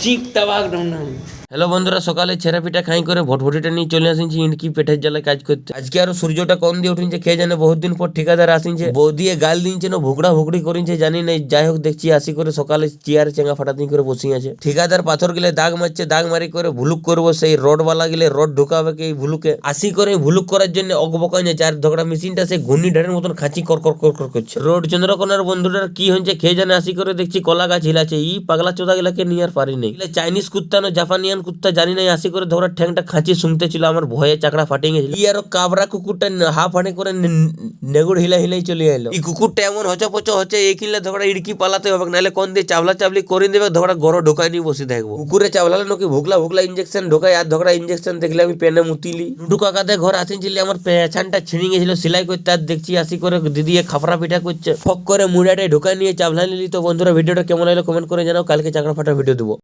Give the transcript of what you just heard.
चीख तबाह डोंडम হ্যালো বন্ধুরা, সকালে ছেঁড়া পিঠা খাই করে ভটভটিটা নিয়ে চলে আসিনছি ইনকি পেটের জ্বালায় কাজ করতে। আজকে আরও সূর্যটা কম দিয়ে উঠিনছে খেয়ে জানে বহুত দিন পর ঠিকাদার আসিনছে। বউ দিয়ে গাল দিনছে, না ভুকড়া ভুকড়ি করিনছে, জানি না, যাই হোক দেখছি আসি করে সকালে চেয়ার চেঙ্গা ফাটাতি করে বসে আছে। ঠিকাদার পাথর গিলে দাগ মারছে, দাগ মারি করে ভুলুক করব, সেই রড বালা গিলে রড ঢুকাবে কি ভুলুকে। আসি করে ভুলুক করার জন্য অকবকাইছে চার ধকড়া মেশিনটা সে ঘূর্ণি ঢাড়ের মতন খাঁচি কর কর কর কর করছে। রোড চন্দ্রকোনার বন্ধুটার কি হয়েছে খেয়ে জানে, আসি করে দেখছি কলা গাছ হিলাছে ই পাগলা চোদা গিলাকে নিয়ে আর পারি নাই। চাইনিজ কুত্তা না জাপানিয়ান কুত্তা জানি নাই আসি করে ধরা ঠ্যাংটা খাঁচি শুনতে ছিল আমার ভয়ে চাকরা ফাটিয়ে গেছিল। ই আরও কাবরা কুকুরটা ন- হাফ হাঁটে করে নেগুড় হিলা হিলাই চলে এলো। এই কুকুরটা এমন হচ পচ হচ্ছে এই কিনলে ধরা ইড়কি পালাতে হবে নাহলে কোন দিয়ে চাবলা চাবলি করে দেবে ধরা গড় ঢোকায় নিয়ে বসে থাকব। কুকুরে চাবলালে নাকি ভুগলা ভুগলা ইঞ্জেকশন ঢোকায় আর ধরা ইঞ্জেকশন দেখলে আমি পেনে মুতিলি। টুটু কাকাতে ঘর আসিনছিলি আমার পেছানটা ছিঁড়ে গেছিল সেলাই করতে আর দেখছি আসি করে দিদি খাফরা পিঠা করছে। ফক করে মুড়াটাই ঢোকায় নিয়ে চাবলা নিলি তো বন্ধুরা ভিডিওটা কেমন লাগল কমেন্ট করে জানাও কালকে চাকরা ফাটা ভিডিও দেবো।